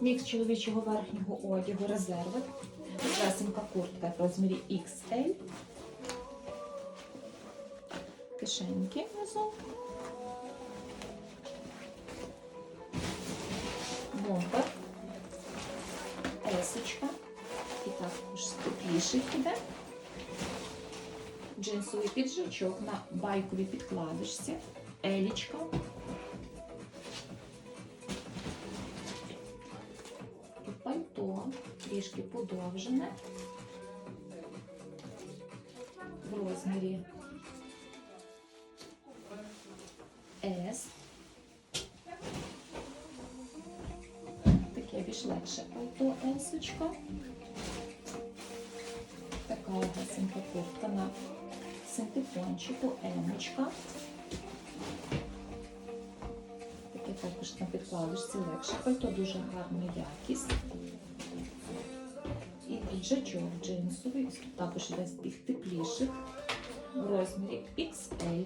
Мікс чоловічого верхнього одягу резерви. Лесенька куртка в розмірі XL. Кишеньки внизу. Бомбер. Есочка. І також тепліший іде. Джинсовий піджачок на байковій підкладочці. Елічка. Трішки подовжене. В розмірі S. Таке більш легше пальто есочка. Така легесенька куртка на синтепончику, емочка. Таке також на підкладочці легше. Пальто дуже гарна якість. І піджачок джинсовий, також йде з тих тепліших в розмірі XL.